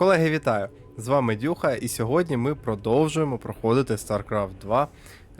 Колеги, вітаю! З вами Дюха, і сьогодні ми продовжуємо проходити StarCraft 2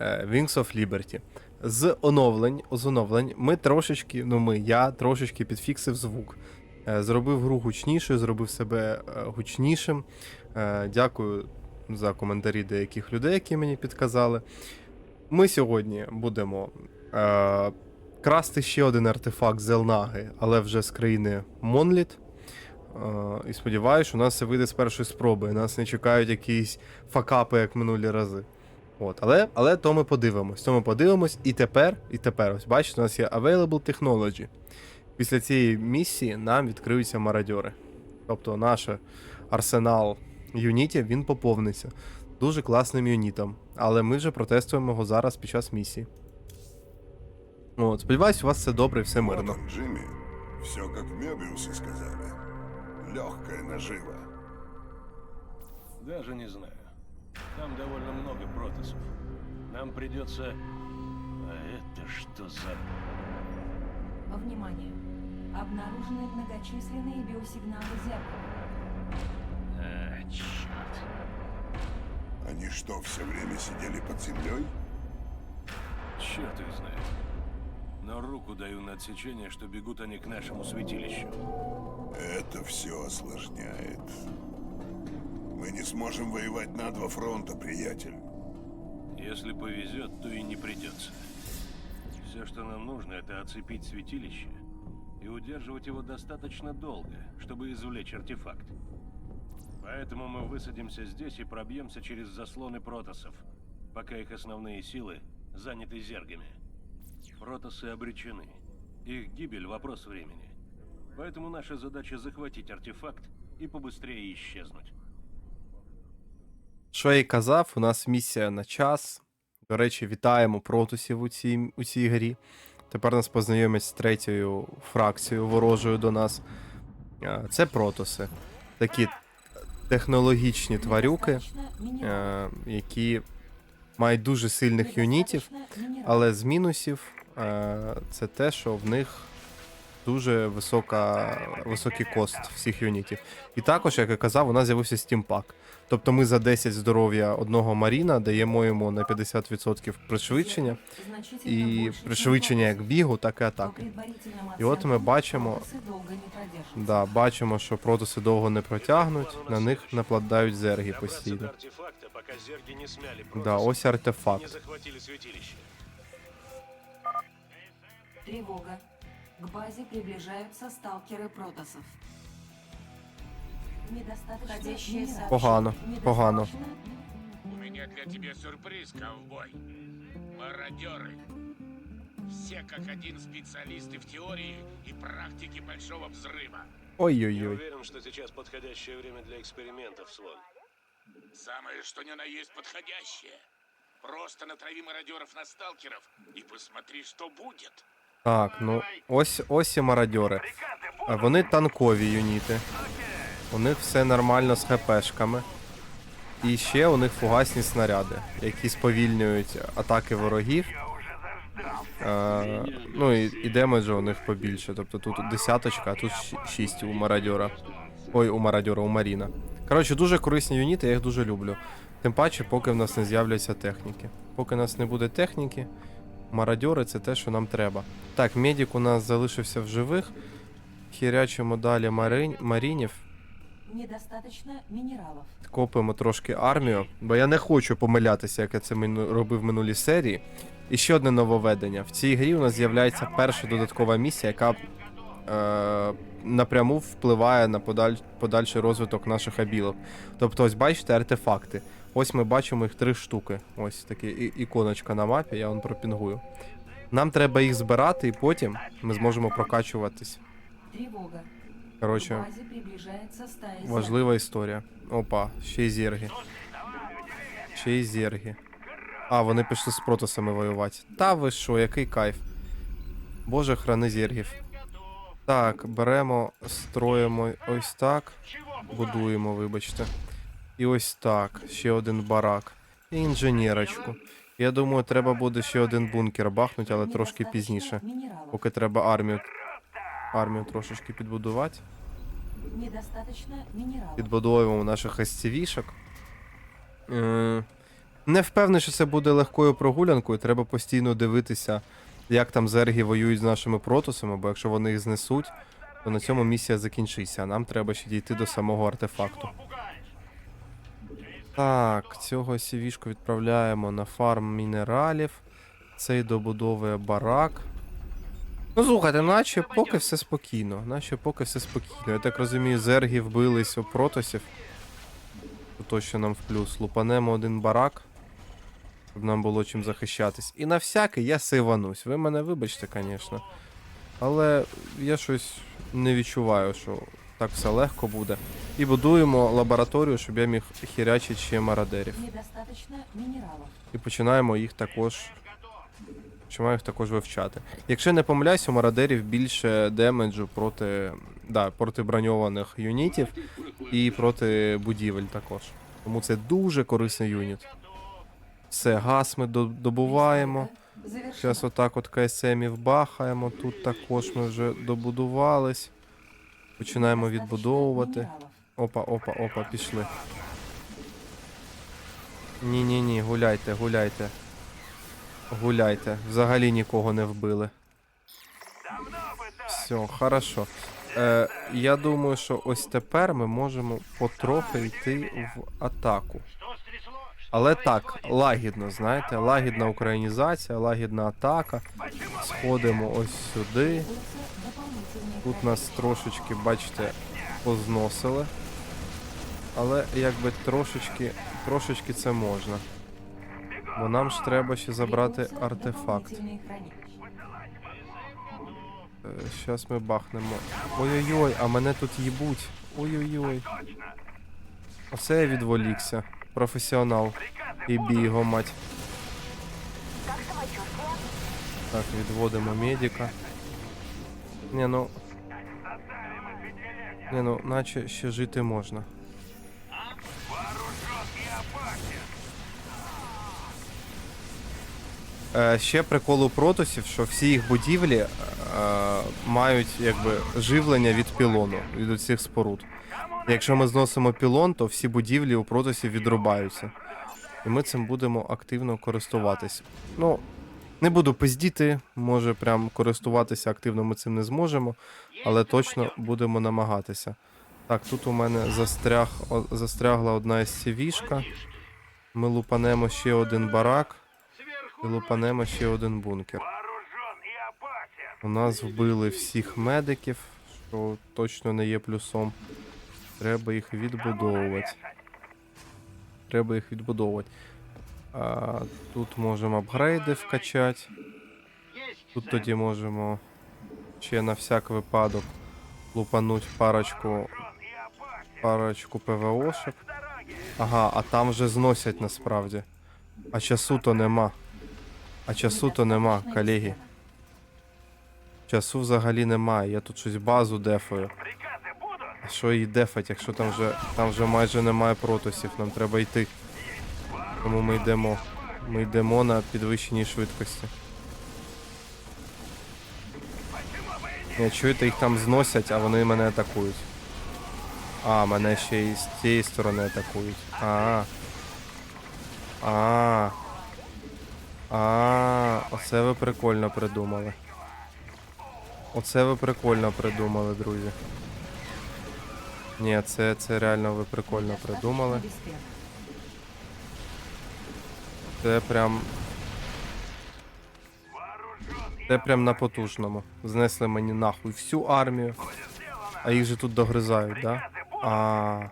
е, Wings of Liberty. З оновлень, з оновлень ми трошечки, ну ми, я трошечки підфіксив звук. Е, Зробив гру гучнішою, зробив себе е, гучнішим. Дякую за коментарі деяких людей, які мені підказали. Ми сьогодні будемо е, красти ще один артефакт з Елнаги, але вже з країни Монліт. І сподіваюся, що у нас все вийде з першої спроби. Нас не чекають якісь факапи, як минулі рази. От, але, але то ми подивимось. То ми подивимось, і тепер, і тепер, ось бачите, у нас є Available Technology. Після цієї місії нам відкриються мародьори. Тобто наш арсенал юнітів він поповниться. Дуже класним юнітом. Але ми вже протестуємо його зараз під час місії. От, сподіваюсь, у вас все добре і все мирно. Вот. Все как в Мебиусе сказали. Легкая нажива. Даже не знаю. Там довольно много протасов. Нам придется... А это что за... Внимание! Обнаружены многочисленные биосигналы зеркала. А, черт. Они что, все время сидели под землей? Черт их знает. Но руку даю на отсечение, что бегут они к нашему святилищу. Это все осложняет. Мы не сможем воевать на два фронта, приятель. Если повезет, то и не придется. Все, что нам нужно, это оцепить святилище и удерживать его достаточно долго, чтобы извлечь артефакт. Поэтому мы высадимся здесь и пробьемся через заслоны протасов, пока их основные силы заняты зергами. Протасы обречены. Их гибель — вопрос времени. Поэтому наша задача захватить артефакт и побыстрее исчезнуть. Що я й казав, у нас місія на час. До речі, вітаємо протусів у цій, у цій грі. Тепер нас познайомять з третьою фракцією ворожою до нас. Це протуси. Такі технологічні тварюки, які мають дуже сильних юнітів, але з мінусів це те, що в них дуже висока, високий кост всіх юнітів. І також, як я казав, у нас з'явився стімпак. Тобто ми за 10 здоров'я одного Маріна даємо йому на 50% пришвидшення Значительно і больше, чем пришвидшення як протасы. бігу, так і По атаки. предварительным І от ми оценкам, бачимо, протасы долго не продержатся. да, бачимо, що протуси довго не протягнуть, на них нападають зерги Добраться постійно. до артефакта, пока зерги не смяли Да, протасов ось и не артефакт. захватили святилище. Тревога. К базе приближаются сталкеры протасов. Недостаточно минералов. Погано, погано. Недостаточно У меня для тебя сюрприз, ковбой. Мародеры. Все как один специалисты в теории и практике Большого Взрыва. Я Ой-ой-ой. уверен, что сейчас подходящее время для экспериментов, Слон. Самое что ни на есть подходящее. Просто натрави мародеров на сталкеров и посмотри, что будет. Так, ну ось ось і мародьори. Вони танкові юніти. У них все нормально з хпшками. І ще у них фугасні снаряди, які сповільнюють атаки ворогів. Е, ну і, і демеджу у них побільше. Тобто тут десяточка, а тут шість у мародьора. Ой, у мародьора, у Маріна. Коротше, дуже корисні юніти, я їх дуже люблю. Тим паче, поки в нас не з'являться техніки. Поки в нас не буде техніки, мародьори це те, що нам треба. Так, медик у нас залишився в живих. Хірячимо далі марин... марінів. Недостаточно минералов. Копаємо трошки армію, бо я не хочу помилятися, як я це робив в минулій серії. І ще одне нововведення. В цій грі у нас з'являється перша додаткова місія, яка е, напряму впливає на подаль... подальший розвиток наших абілок. Тобто, ось бачите артефакти. Ось ми бачимо їх три штуки. Ось такі іконочка на мапі, я вам пропінгую. Нам треба їх збирати, і потім ми зможемо прокачуватись. Коротше. Важлива історія. Опа, ще й зерги. Ще й зерги. А, вони пішли з протосами воювати. Та ви що, який кайф. Боже, храни зергів. Так, беремо, строїмо ось так. Будуємо, вибачте. І ось так. Ще один барак. І інженерочку. Я думаю, треба буде ще один бункер бахнути, але трошки пізніше. Поки треба армію. Армію трошечки підбудувати. Підбудовуємо наших SCV-шок. Е, Не впевнений, що це буде легкою прогулянкою. Треба постійно дивитися, як там зерги воюють з нашими протосами, бо якщо вони їх знесуть, то на цьому місія закінчиться. А нам треба ще дійти до самого артефакту. Так, цього CV-шку відправляємо на фарм мінералів. Цей добудовує барак. Ну, слухайте, наче поки все спокійно. Наче поки все спокійно. Я так розумію, зерги вбились у протосів. То точно нам в плюс. Лупанемо один барак, щоб нам було чим захищатись. І на всякий я сиванусь. Ви мене вибачте, звісно. Але я щось не відчуваю, що так все легко буде. І будуємо лабораторію, щоб я міг хірячити ще мародерів. І починаємо їх також. Починаємо їх також вивчати. Якщо не помиляюсь, у мародерів більше демеджу проти, да, проти броньованих юнітів і проти будівель також. Тому це дуже корисний юніт. Все, газ ми добуваємо. Зараз отак от КСМів бахаємо. Тут також ми вже добудувались. Починаємо відбудовувати. Опа, опа, опа, пішли. Ні, ні, ні, гуляйте, гуляйте. Гуляйте. Взагалі нікого не вбили. Все, хорошо. Е, я думаю, що ось тепер ми можемо потрохи йти в атаку. Але так, лагідно, знаєте, лагідна українізація, лагідна атака. Сходимо ось сюди. Тут нас трошечки, бачите, позносили. Але якби трошечки, трошечки це можна. Бо нам ж треба ще забрати артефакт. хранилища. Зараз ми бахнемо. Ой-ой-ой, а мене тут їбуть. Ой-ой-ой. Оце я відволікся. Професіонал. І бій його мать. Так, відводимо медика. Не, ну. Не, ну, наче ще жити можна. Е, ще прикол у протосів, що всі їх будівлі е, мають якби живлення від пілону, від усіх споруд. Якщо ми зносимо пілон, то всі будівлі у протосів відрубаються. І ми цим будемо активно користуватись. Ну, не буду пиздіти, може прям користуватися активно ми цим не зможемо, але точно будемо намагатися. Так, тут у мене застряг, застрягла одна SCV-шка. Ми лупанемо ще один барак. І лупанемо ще один бункер. У нас вбили всіх медиків, що точно не є плюсом. Треба їх відбудовувати. Треба їх відбудовувати. А, тут можемо апгрейди вкачати. Тут тоді можемо ще на всяк випадок лупануть парочку. Парочку ПВОшок. Ага, а там вже зносять насправді. А часу то нема. А часу то нема, колеги. Часу взагалі немає. Я тут щось базу дефаю. А що її дефать, якщо там вже там вже майже немає протосів, нам треба йти. Тому ми йдемо. Ми йдемо на підвищеній швидкості. Не чуєте, їх там зносять, а вони мене атакують. А, мене ще і з цієї сторони атакують. А. А. А, оце ви прикольно придумали. Оце ви прикольно придумали, друзі. Ні, це, це реально ви прикольно придумали. Це прям. Це прям на потужному. Знесли мені нахуй всю армію. А їх же тут догризають, да? А.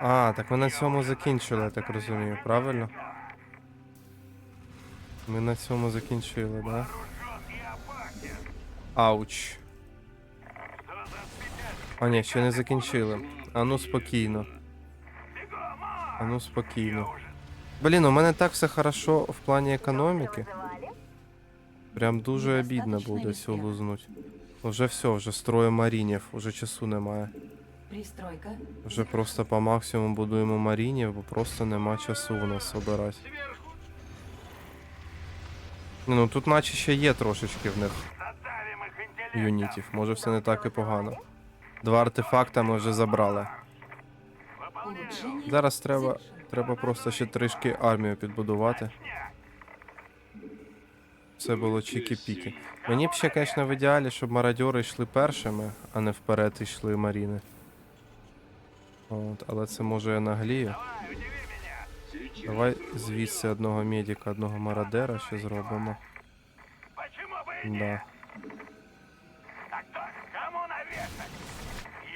А, так ми на цьому закінчили, я так розумію, правильно? Ми на цьому закінчили, да? Ауч. А ні, ще не закінчили. А ну спокійно. А ну спокійно. Блін, у мене так все хорошо в плані економіки. Прям дуже обідно буде цю лузнуть. Уже все, вже строю марінів, уже часу немає. Пристройка. Вже просто по максимуму будуємо марінів, бо просто нема часу у нас обирати. Ну тут наче ще є трошечки в них юнітів. Може все не так і погано. Два артефакта ми вже забрали. Зараз треба. Треба просто ще трішки армію підбудувати. Це було чікі-піки. Мені б ще, звісно, в ідеалі, щоб мародьори йшли першими, а не вперед йшли маріни. От, але це може я наглію. Давай звідси одного медика, одного мародера ще зробимо. Да. Так точно, кому навешать?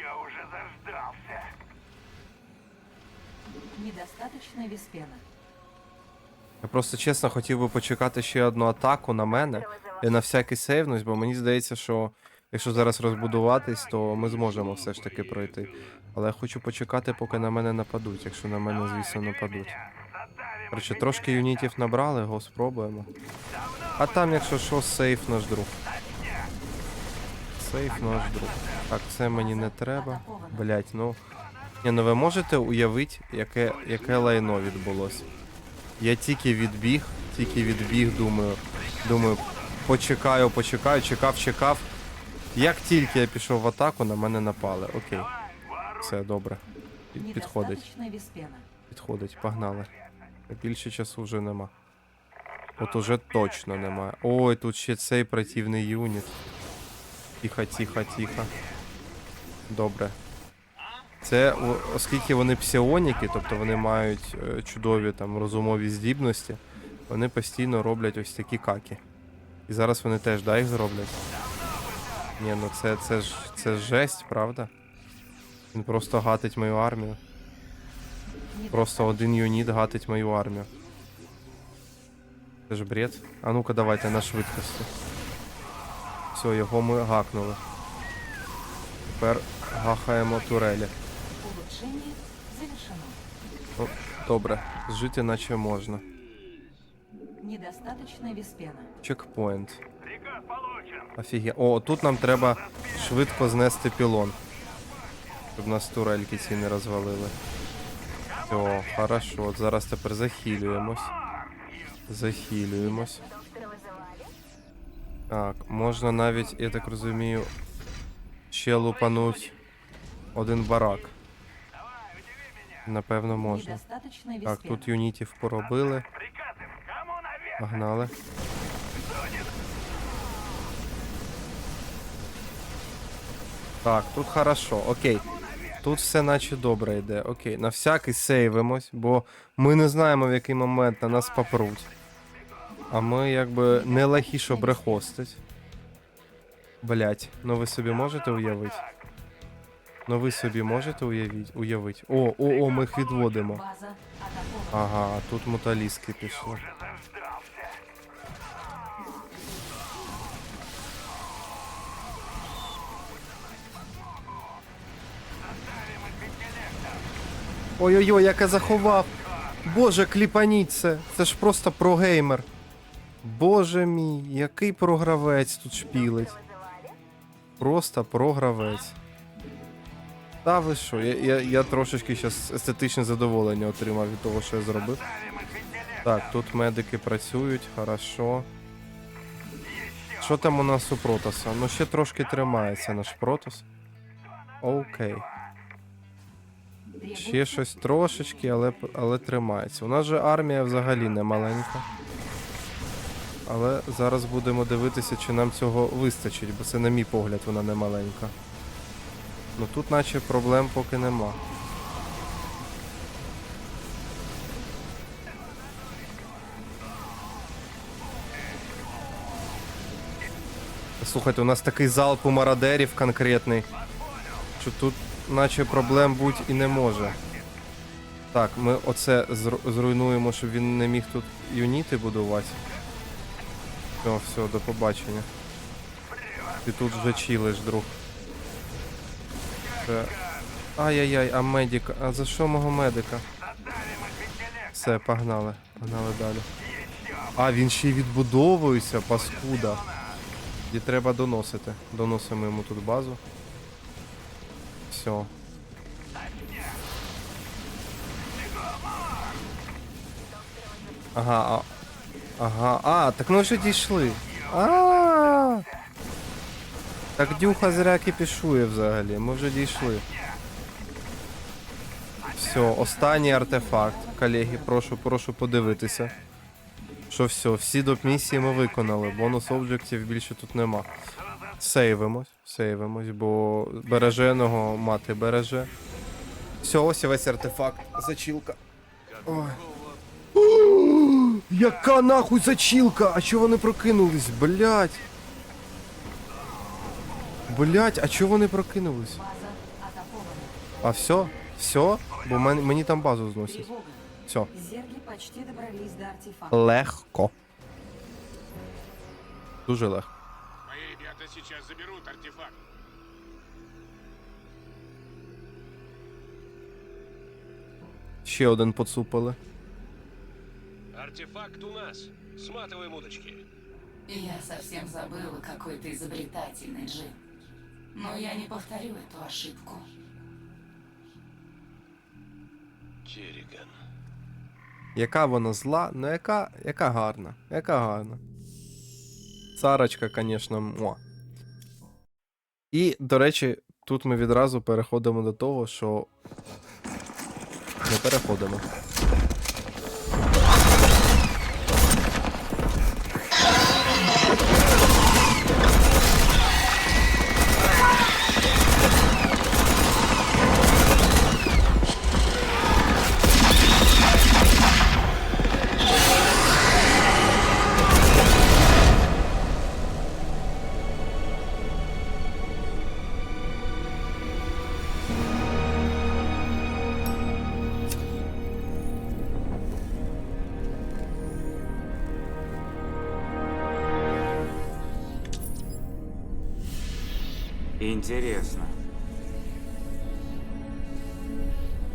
Я уже заждался. Недостаточно виспена. Я просто чесно хотів би почекати ще одну атаку на мене. Я на всякий сейвнусь, бо мені здається, що якщо зараз розбудуватись, то ми зможемо все ж таки пройти. Але я хочу почекати, поки на мене нападуть, якщо на мене, звісно, нападуть. Коротше, трошки юнітів набрали, го спробуємо. А там, якщо що, сейф наш друг. Сейф наш друг. Так, це мені не треба. Блять, ну. Ні, ну ви можете уявити, яке, яке лайно відбулося? Я тільки відбіг, тільки відбіг, думаю. Думаю, почекаю, почекаю, чекав, чекав. Як тільки я пішов в атаку, на мене напали. Окей. Все добре. Підходить, підходить, погнали. Більше часу вже нема. От уже точно немає. Ой, тут ще цей противний юніт. Тихо, тихо, тихо. Добре. Це оскільки вони псіоніки, тобто вони мають е, чудові там розумові здібності, вони постійно роблять ось такі каки. І зараз вони теж да, їх зроблять. Ні, ну це, це ж це ж жесть, правда? Він просто гатить мою армію. Просто один юніт гатить мою армію. Це ж бред. А ну-ка давайте на швидкості. Все, його ми гакнули. Тепер гахаємо турелі. Улучшение завершено. Ну, добре, жити наче можна. Недостаточно виспена. Чекпоінт. Офіге. О, тут нам треба швидко знести пілон. Щоб нас турельки ці не розвалили. Все, хорошо. От зараз тепер захилюємось. Захилюємось. Так, можна навіть, я так розумію, ще лупануть один барак. Напевно, можна. Так, тут юнітів поробили. Погнали. Так, тут хорошо, окей. Тут все наче добре йде. Окей, на всякий сейвимось, бо ми не знаємо, в який момент на нас попруть. А ми якби не лахі, щоб рехостить. Блять, ну ви собі можете уявити? Ну ви собі можете уявити? уявити? О, о, о, ми їх відводимо. Ага, тут муталіски пішли. Ой-ой-ой, як я заховав. Боже, кліпаніть це. Це ж просто прогеймер. Боже мій, який програвець тут шпілить. Просто програвець. Та ви що, я, я, я трошечки зараз естетичне задоволення отримав від того, що я зробив. Так, тут медики працюють, хорошо. Що там у нас у Протоса? Ну ще трошки тримається наш Протос. Окей. Ще щось трошечки, але, але тримається. У нас же армія взагалі не маленька. Але зараз будемо дивитися, чи нам цього вистачить, бо це, на мій погляд, вона не маленька. Ну тут наче проблем поки нема. Слухайте, у нас такий залп у мародерів конкретний, що тут наче проблем бути і не може. Так, ми оце зруйнуємо, щоб він не міг тут юніти будувати. Все, все, до побачення. Ти тут вже чилиш, друг. Це... Ай-яй-яй, а медика. А за що мого медика? Все, погнали. Погнали далі. А, він ще й відбудовується, паскуда. І треба доносити. Доносимо йому тут базу. Все. Ага, а... Ага, а, так ми вже дійшли. А. Так дюха зря кипішує взагалі, ми вже дійшли. Все, останній артефакт. Колеги, прошу, прошу подивитися. Що все, всі доп місії ми виконали. Бонус об'єктів більше тут нема. Сейвимось, сейвимось, бо береженого мати береже. Все, ось і весь артефакт. Зачілка. Ой. Яка нахуй зачілка? А чого вони прокинулись? Блять. Блять, а чого вони прокинулись? База атакована. А все? Все? Бо мен- мені там базу зносять. Тревога. Все. Зерги почти добрались до артефакта. Легко. Дуже легко. Мои ребята сейчас заберут артефакт. Ще один поцупили. Артефакт у нас. Сматываем удочки. Я совсем забыла, какой ты изобретательный, Джим. Но я не повторю эту ошибку. Керриган. Яка вона зла, ну яка, яка гарна, яка гарна. Царочка, звісно, муа. І, до речі, тут ми відразу переходимо до того, що. Не переходимо. Интересно.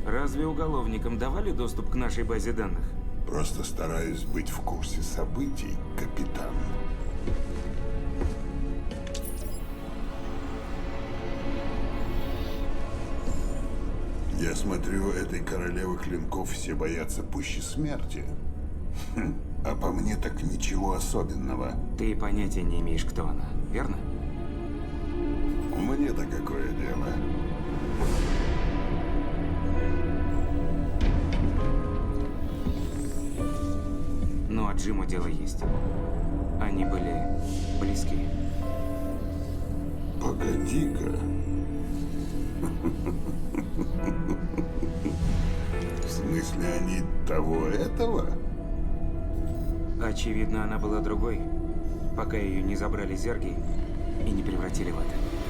Разве уголовникам давали доступ к нашей базе данных? Просто стараюсь быть в курсе событий, капитан. Я смотрю, этой королевы клинков все боятся пуще смерти. Хм, а по мне так ничего особенного. Ты понятия не имеешь, кто она, верно? Мне-то какое дело? Ну, а Джиму дело есть. Они были близки. Погоди-ка. В смысле, они того этого? Очевидно, она была другой, пока ее не забрали зерги и не превратили в это.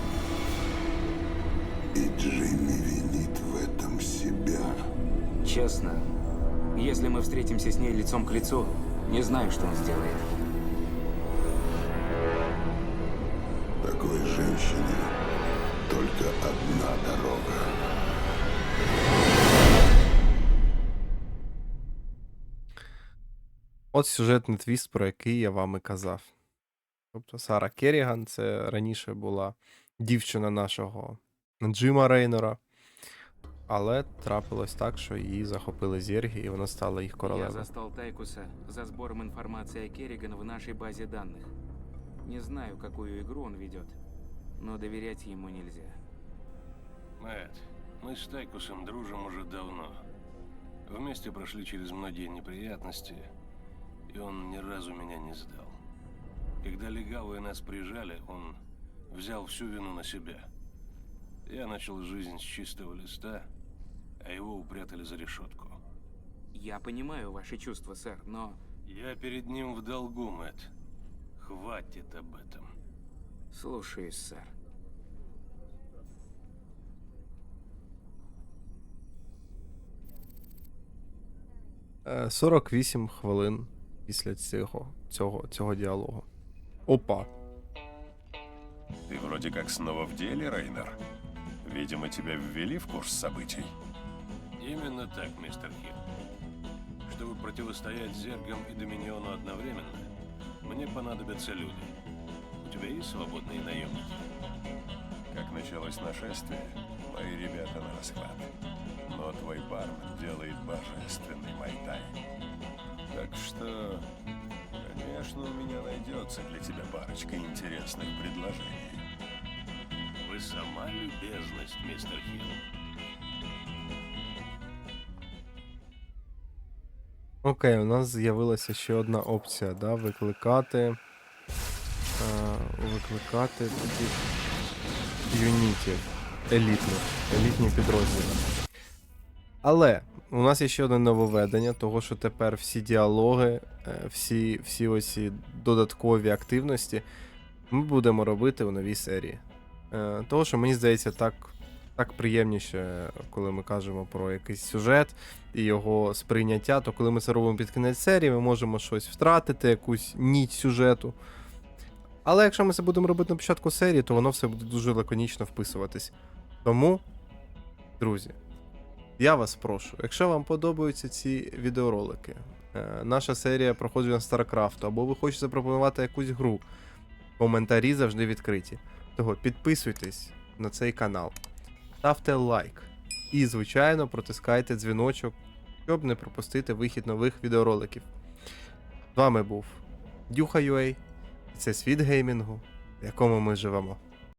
И Джимми винит в этом себя. Честно, если мы встретимся с ней лицом к лицу, не знаю, что он сделает. Такой женщине только одна дорога. От сюжетний твіст, про який я вам і казав. Тобто Сара Керріган це раніше була дівчина нашого Джима Рейнора. Але трапилось так, що її захопили зірги, і вона стала їх Я королевою. застал Тайкуса за сбором информации о Керриган в нашей базе данных. Не знаю, какую игру он ведет, но доверять ему нельзя. Мэтт, мы с Тайкусом дружим уже давно. Вместе прошли через многие неприятности, и он ни разу меня не сдал. Когда легавые нас прижали, он взял всю вину на себя. Я начал жизнь с чистого листа, а его упрятали за решетку. Я понимаю ваши чувства, сэр, но Я перед ним в долгу, Мэтт. Хватит об этом. слушаюсь, сэр. Е, 48 хвилин після цього, цього, цього діалогу. Опа. Ты вроде как снова в деле, Рейнер. Видимо, тебя ввели в курс событий. Именно так, мистер Хилл. Чтобы противостоять Зергам и Доминиону одновременно, мне понадобятся люди. У тебя есть свободные наемники? Как началось нашествие, мои ребята на расхват. Но твой бармен делает божественный майтай. Так что, конечно, у меня найдется для тебя парочка интересных предложений. Сама любезность, мистер Хилл. Окей, у нас з'явилася ще одна опція, да? Викликати. Е, викликати тоді юнітів. Елітних. Елітні підрозділи. Але у нас є ще одне нововведення, того що тепер всі діалоги, е, всі, всі оці додаткові активності ми будемо робити у новій серії. Е, Того, що мені здається, так, так приємніше, коли ми кажемо про якийсь сюжет і його сприйняття, то коли ми це робимо під кінець серії, ми можемо щось втратити, якусь ніть сюжету. Але якщо ми це будемо робити на початку серії, то воно все буде дуже лаконічно вписуватись. Тому, друзі, я вас прошу, якщо вам подобаються ці відеоролики, е, наша серія проходження StarCraft, або ви хочете запропонувати якусь гру, коментарі завжди відкриті. Того підписуйтесь на цей канал, ставте лайк і, звичайно, протискайте дзвіночок, щоб не пропустити вихід нових відеороликів. З вами був Дюха.ua, і це світ геймінгу, в якому ми живемо.